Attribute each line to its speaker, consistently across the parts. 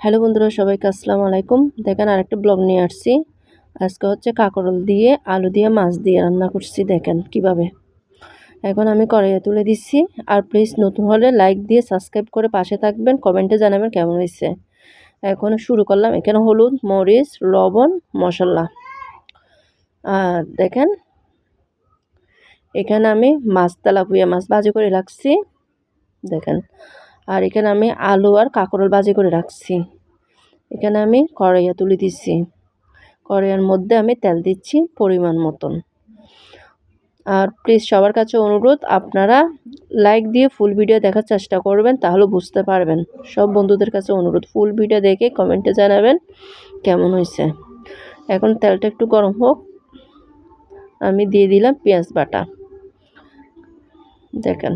Speaker 1: Hello বন্ধুরা, সবাইকে আসসালামু আলাইকুম। দেখেন আরেকটা ব্লগ নিয়ে আসছি। আজকে হচ্ছে কাঁকরোল দিয়ে, আলু দিয়ে, মাছ দিয়ে রান্না করছি। দেখেন কীভাবে। এখন আমি কড়াইয়ে তুলে দিচ্ছি। আর প্লিজ নতুন হলে লাইক দিয়ে সাবস্ক্রাইব করে পাশে থাকবেন। কমেন্টে জানাবেন কেমন হয়েছে। এখন শুরু করলাম এখানে হলুদ, মরিচ, লবণ, মশলা। আর দেখেন, এখানে আমি মাছ তেলাপুয়া মাছ ভাজি করে রাখছি। দেখেন আর এখানে আমি আলু আর কাঁকরোল ভাজি করে রাখছি। এখানে আমি কড়াইয়া তুলে দিচ্ছি। কড়াইয়ের মধ্যে আমি তেল দিচ্ছি পরিমাণ মতন। আর প্লিজ সবার কাছে অনুরোধ, আপনারা লাইক দিয়ে ফুল ভিডিও দেখার চেষ্টা করবেন, তাহলে বুঝতে পারবেন। সব বন্ধুদের কাছে অনুরোধ ফুল ভিডিও দেখে কমেন্টে জানাবেন কেমন হয়েছে। এখন তেলটা একটু গরম হোক। আমি দিয়ে দিলাম পেঁয়াজ বাটা। দেখেন,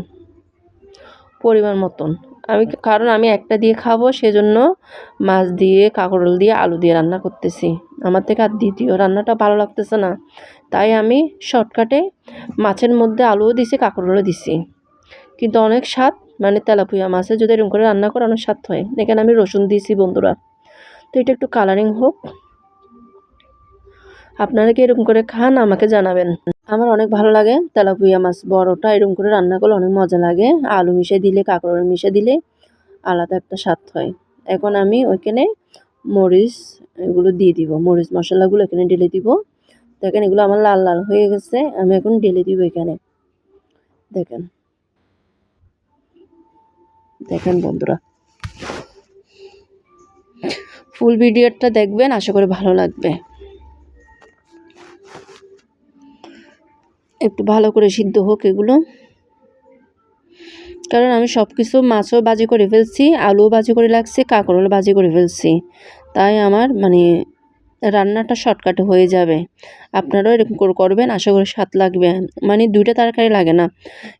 Speaker 1: পরিমাণ মতন। আমি কারণ আমি একটা দিয়ে খাব, সেজন্য মাছ দিয়ে, কাঁকরোল দিয়ে, আলু দিয়ে রান্না করতেছি। আমার থেকে আর দ্বিতীয় রান্নাটা ভালো লাগতেছে না। তাই আমি শর্টকাটে মাছের মধ্যে আলুও দিছি, কাঁকরোলও দিছি। কিন্তু অনেক স্বাদ মানে তেলাপুয়া মাছে যদি এরকম করে রান্না করে, অনেক স্বাদ হয়। এখানে আমি রসুন দিয়েছি, বন্ধুরা। তো এটা একটু কালারিং হোক। আপনারা কি এরকম করে খান, আমাকে জানাবেন। আমার অনেক ভালো লাগে তেলাপুয়া মাছ, বড়টা এরকম করে রান্না করলে অনেক মজা লাগে। আলু মিশে দিলে, কাঁকড় মিশে দিলে আলাদা একটা স্বাদ হয়। এখন আমি ওইখানে মরিচ এগুলো দিয়ে দিব, মরিচ মশলাগুলো এখানে ঢেলে দিব। দেখেন এগুলো আমার লাল লাল হয়ে গেছে, আমি এখন ঢেলে দিব এখানে। দেখেন। দেখেন বন্ধুরা। ফুল ভিডিওটা দেখবেন, আশা করি ভালো লাগবে। একটু ভালো করে সিদ্ধ হোক এগুলো। কারণ আমি সব কিছু মাছও বাজি করে ফেলছি, আলুও বাজি করে লাগছে কাঁকরোল বাজি করে ফেলছি। তাই আমার মানে রান্নাটা শর্টকাটে হয়ে যাবে। আপনারাও এরকম করে করবেন, আশা করি স্বাদ লাগবে। মানে দুইটা তরকারি লাগে না।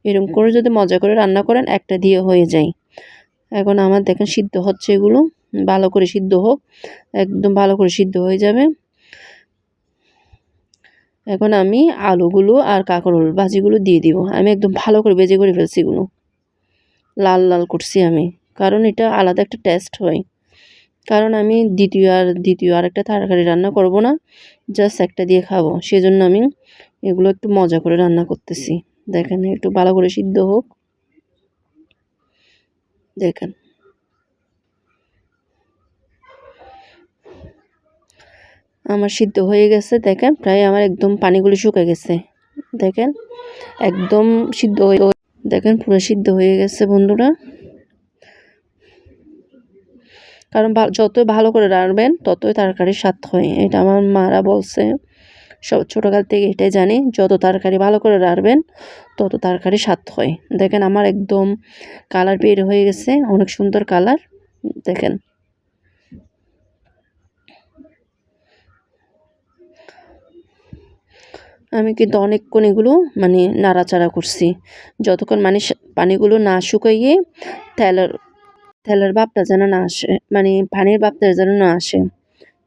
Speaker 1: এরকম করে যদি মজা করে রান্না করেন, একটা দিয়ে হয়ে যায়। এখন আমার দেখেন সিদ্ধ হচ্ছে এগুলো। ভালো করে সিদ্ধ হোক, একদম ভালো করে সিদ্ধ হয়ে যাবে। এখন আমি আলুগুলো আর কাঁকরোল ভাজিগুলো দিয়ে দিব। আমি একদম ভালো করে ভেজে করে ফেলছি এগুলো। লাল লাল করছি আমি। কারণ এটা আলাদা একটা টেস্ট হয়। কারণ আমি দ্বিতীয় আর দ্বিতীয় আর একটা তরকারি রান্না করব না জাস্ট একটা দিয়ে খাব। সেজন্য আমি এগুলো একটু মজা করে রান্না করতেছি। দেখেন, একটু ভালো করে সিদ্ধ হোক। দেখেন। আমার সিদ্ধ হয়ে গেছে, দেখেন, প্রায় আমার একদম পানিগুলো শুকে গেছে। দেখেন, একদম সিদ্ধ হয়ে দেখেন, পুরো সিদ্ধ হয়ে গেছে, বন্ধুরা। কারণ যতই ভালো করে রাঁধবেন, ততই তরকারি স্বাদ হয়। এটা আমার মারা বলছে। সব ছোটোকাল থেকে এটাই জানি, যত তরকারি ভালো করে রাঁধবেন, তত তরকারি স্বাদ হয়। দেখেন, আমার একদম কালার বের হয়ে গেছে, অনেক সুন্দর কালার। দেখেন। আমি কিন্তু অনেকক্ষণ এগুলো মানে নাড়াচাড়া করছি। যতক্ষণ মানে পানিগুলো না শুকাইয়ে তেলের তেলের ভাবটা যেন না আসে মানে পানির ভাবটা যেন না আসে।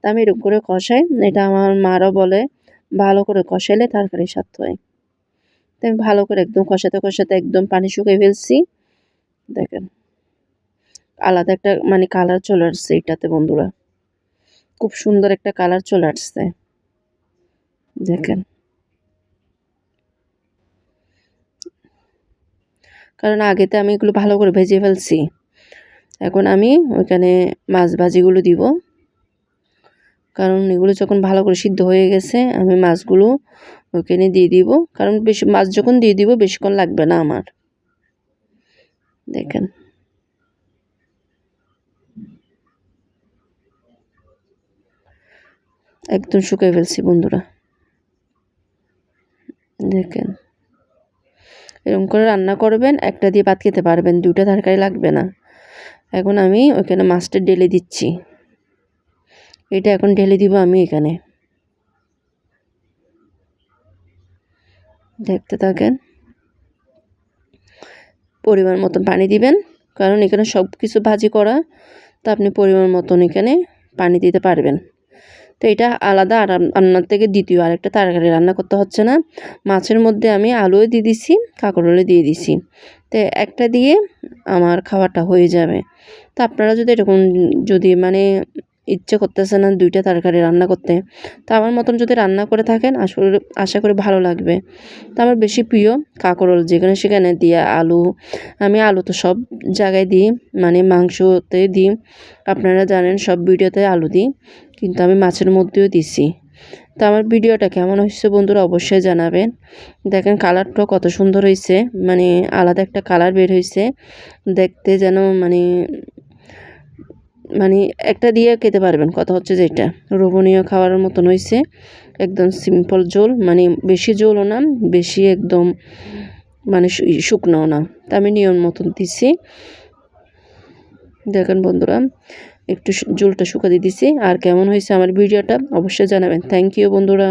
Speaker 1: তা আমি এরকম করে কষাই, এটা আমার মারও বলে, ভালো করে কষাইলে তরকারি স্বাদ হয়। তো আমি ভালো করে একদম কষাতে কষাতে একদম পানি শুকিয়ে ফেলছি। দেখেন, আলাদা একটা মানে কালার চলে আসছে এটাতে বন্ধুরা। খুব সুন্দর একটা কালার চলে আসছে। দেখেন। কারণ আগেতে আমি এগুলো ভালো করে ভেজে ফেলছি। এখন আমি ওইখানে মাছ ভাজিগুলো দিব। কারণ এগুলো যখন ভালো করে সিদ্ধ হয়ে গেছে, আমি মাছগুলো ওইখানে দিয়ে দিব। কারণ বেশি, মাছ যখন দিয়ে দিব বেশিক্ষণ লাগবে না আমার। দেখেন। একদম শুকিয়ে ফেলছি বন্ধুরা। দেখেন। এরকম করে রান্না করবেন, একটা দিয়ে ভাত খেতে পারবেন দুটা তরকারি লাগবে না। এখন আমি ওইখানে মাছটা ঢেলে দিচ্ছি। এটা এখন ঢেলে দিব আমি এখানে। দেখতে থাকেন। পরিমাণ মতন পানি দিবেন, কারণ এখানে সব কিছু ভাজি করা, তো আপনি পরিমাণ মতন এখানে পানি দিতে পারবেন। তো এটা আলাদা আর রান্নার থেকে দ্বিতীয়। আরেকটা তরকারি রান্না করতে হচ্ছে না। মাছের মধ্যে আমি আলুও দিয়ে দিছি, কাঁকরোলও দিয়ে দিছি। তো একটা দিয়ে আমার খাবারটা হয়ে যাবে। তো আপনারা যদি এরকম যদি মানে ইচ্ছে করতেছে না দুইটা তরকারি রান্না করতে। তো আমার মতন যদি রান্না করে থাকেন আসলে আশা করি ভালো লাগবে। তো আমার বেশি প্রিয় কাঁকরোল, যেখানে সেখানে দিয়ে আলু, আমি আলু তো সব জায়গায় দিই মানে মাংসতে দিই। আপনারা জানেন, সব ভিডিওতে আলু দিই, কিন্তু আমি মাছের মধ্যেও দিছি। তো আমার ভিডিওটা কেমন হয়েছে বন্ধুরা অবশ্যই জানাবেন। দেখেন কালারটাও কত সুন্দর হয়েছে মানে আলাদা একটা কালার বের হয়েছে। দেখতে যেন মানে মানে একটা দিয়ে খেতে পারবেন। কথা হচ্ছে যে এটা রোবনীয় খাওয়ার মতন হয়েছে একদম সিম্পল ঝোল মানে বেশি ঝোলও না, বেশি একদম মানে শুকনো না। তা আমি নিয়ম মতন দিছি। দেখেন বন্ধুরা, একটু ঝোলটা শুকা দিয়ে দিছি। আর কেমন হয়েছে আমার ভিডিওটা অবশ্যই জানাবেন। থ্যাংক ইউ বন্ধুরা।